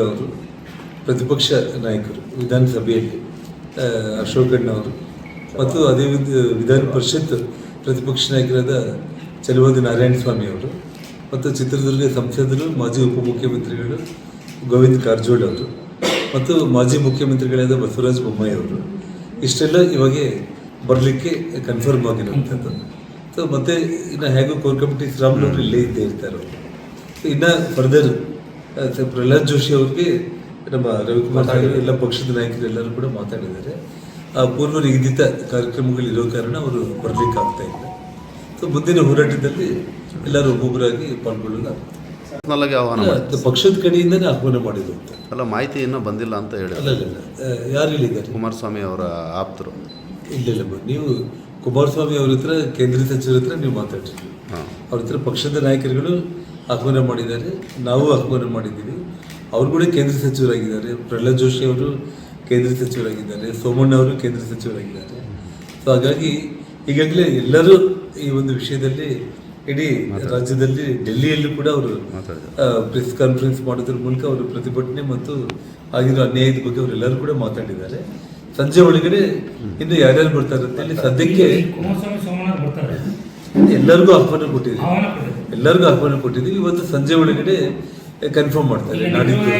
ಅವರು ಪ್ರತಿಪಕ್ಷ ನಾಯಕರು, ವಿಧಾನಸಭೆಯಲ್ಲಿ ಅಶೋಕ್ ಅಣ್ಣವರು ಮತ್ತು ಅದೇ ವಿಧ- ವಿಧಾನ ಪರಿಷತ್ ಪ್ರತಿಪಕ್ಷ ನಾಯಕರಾದ ಚಲುವಾದಿ ನಾರಾಯಣ ಸ್ವಾಮಿ ಅವರು ಮತ್ತು ಚಿತ್ರದುರ್ಗ ಸಂಸದರು, ಮಾಜಿ ಉಪಮುಖ್ಯಮಂತ್ರಿಗಳು ಗೋವಿಂದ ಕಾರಜೋಳ ಅವರು ಮತ್ತು ಮಾಜಿ ಮುಖ್ಯಮಂತ್ರಿಗಳಾದ ಬಸವರಾಜ ಬೊಮ್ಮಾಯಿ ಅವರು. ಇಷ್ಟೆಲ್ಲ ಇವಾಗ ಬರಲಿಕ್ಕೆ ಕನ್ಫರ್ಮ್ ಆಗಿರುವಂಥದ್ದು. ಸೊ ಮತ್ತೆ ಇನ್ನು ಹೇಗೂ ಕೋರ್ ಕಮಿಟಿ ಸ್ರಾಮ್ ಅವರು ಇಲ್ಲೇ ಇದ್ದೇ ಇರ್ತಾರೆ ಅವರು. ಇನ್ನು ಫರ್ದರ್ ಪ್ರಹ್ಲಾದ್ ಜೋಶಿ ಅವ್ರಿಗೆ ನಮ್ಮ ರವಿಕುಮಾರ್ ಹಾಗೆ ಎಲ್ಲ ಪಕ್ಷದ ನಾಯಕರು ಎಲ್ಲರೂ ಕೂಡ ಮಾತಾಡಿದ್ದಾರೆ. ಆ ಪೂರ್ವ ನಿಗದಿತ ಕಾರ್ಯಕ್ರಮಗಳು ಇರೋ ಕಾರಣ ಅವರು ಬರ್ಲಿಕ್ಕೆ ಆಗ್ತಾ ಇಲ್ಲ. ಸೊ ಮುಂದಿನ ಹೋರಾಟದಲ್ಲಿ ಎಲ್ಲರೂ ಒಬ್ಬೊಬ್ಬರಾಗಿ ಪಾಲ್ಗೊಳ್ಳೋದಾಗುತ್ತೆ ಪರ್ಸನಲ್ಲಾಗಿ ಆಹ್ವಾನ ಮಾಡಿ ಪಕ್ಷದ ಕಡೆಯಿಂದನೇ ಆಹ್ವಾನ ಮಾಡಿದ್ರು ಅಂತ. ಅಲ್ಲ ಮಾಹಿತಿ ಇನ್ನೂ ಬಂದಿಲ್ಲ ಅಂತ ಅಲ್ಲ ಹೇಳಿದ್ರು ಅಲ್ಲ, ಅಲ್ಲ ಯಾರು ಹೇಳಿದ್ದಾರೆ? ಕುಮಾರಸ್ವಾಮಿ ಅವರ ಆಪ್ತರು. ಇಲ್ಲ ಇಲ್ಲ ನೀವು ಕುಮಾರಸ್ವಾಮಿ ಅವ್ರ ಹತ್ರ ಕೇಂದ್ರ ಸಚಿವರ ಹತ್ರ ನೀವು ಮಾತಾಡ್ರಿ. ಹಾಂ. ಅವ್ರ ಹತ್ರ ಪಕ್ಷದ ನಾಯಕರುಗಳು ಆಹ್ವಾನ ಮಾಡಿದ್ದಾರೆ. ನಾವು ಆಹ್ವಾನ ಮಾಡಿದ್ದೀವಿ. ಅವರು ಕೂಡ ಕೇಂದ್ರ ಸಚಿವರಾಗಿದ್ದಾರೆ. ಪ್ರಹ್ಲಾದ್ ಜೋಶಿ ಅವರು ಕೇಂದ್ರ ಸಚಿವರಾಗಿದ್ದಾರೆ. ಸೋಮಣ್ಣ ಅವರು ಕೇಂದ್ರ ಸಚಿವರಾಗಿದ್ದಾರೆ. ಸೊ ಹಾಗಾಗಿ ಈಗಾಗಲೇ ಎಲ್ಲರೂ ಈ ಒಂದು ವಿಷಯದಲ್ಲಿ ಇಡೀ ರಾಜ್ಯದಲ್ಲಿ ಡೆಲ್ಲಿಯಲ್ಲಿ ಕೂಡ ಅವರು ಪ್ರೆಸ್ ಕಾನ್ಫರೆನ್ಸ್ ಮಾಡೋದ್ರ ಮೂಲಕ ಅವರು ಪ್ರತಿಭಟನೆ ಮತ್ತು ಆಗಿರೋ ಅನ್ಯಾಯದ ಬಗ್ಗೆ ಅವರೆಲ್ಲರೂ ಕೂಡ ಮಾತಾಡಿದ್ದಾರೆ. ಸಂಜೆ ಒಳಗಡೆ ಇನ್ನು ಯಾರ್ಯಾರು ಬರ್ತಾರೆ ಅಂತ ಹೇಳಿ ಸದ್ಯಕ್ಕೆ ಎಲ್ಲರಿಗೂ ಆಹ್ವಾನ ಕೊಟ್ಟಿದ್ದೀವಿ. ಕೊಟ್ಟಿದೆ ಎಲ್ಲರಿಗೂ ಆಹ್ವಾನ ಕೊಟ್ಟಿದ್ದೀವಿ. ಇವತ್ತು ಸಂಜೆ ಒಳಗಡೆ ಕನ್ಫರ್ಮ್ ಮಾಡ್ತಾರೆ. ನಾಡಿದ್ದು.